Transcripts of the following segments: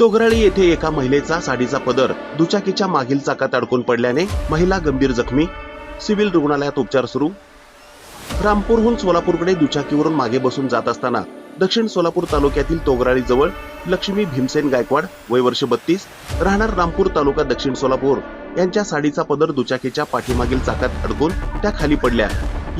तोगराळी येथे एका महिलेचा साडीचा पदर दुचाकीच्या मागील चाकात अडकून पडल्याने महिला गंभीर जखमी. सिव्हिल रुग्णालयात उपचार सुरू. रामपूरहून सोलापूरकडे दुचाकीवरून मागे बसून जात असताना दक्षिण सोलापूर तालुक्यातील तोगराळी जवळ लक्ष्मी भीमसेन गायकवाड वय वर्ष बत्तीस राहणार रामपूर तालुका दक्षिण सोलापूर यांच्या साडीचा पदर दुचाकीच्या पाठीमागील चाकात अडकून त्या खाली पडल्या.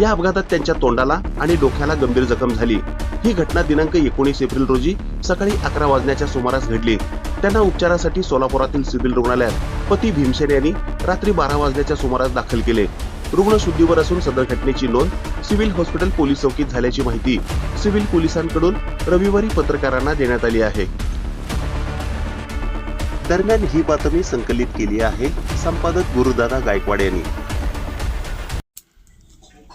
या अपघातात त्यांच्या तोंडाला आणि डोक्याला गंभीर जखम झाली. ही घटना दिनांक एकोणीस एप्रिल रोजी सकाळी अकरा वाजण्याच्या सुमारास घडली. त्यांना उपचारासाठी सोलापुरातील सिव्हिल रुग्णालयात पती भीमसेन यांनी रात्री बारा वाजण्याच्या सुमारास दाखल केले. रुग्ण शुद्धीवर असून सदर घटनेची नोंद सिव्हिल हॉस्पिटल पोलीस चौकीत झाल्याची माहिती सिव्हिल पोलिसांकडून रविवारी पत्रकारांना देण्यात आली आहे. दरम्यान ही बातमी संकलित केली आहे संपादक गुरुदादा गायकवाड यांनी.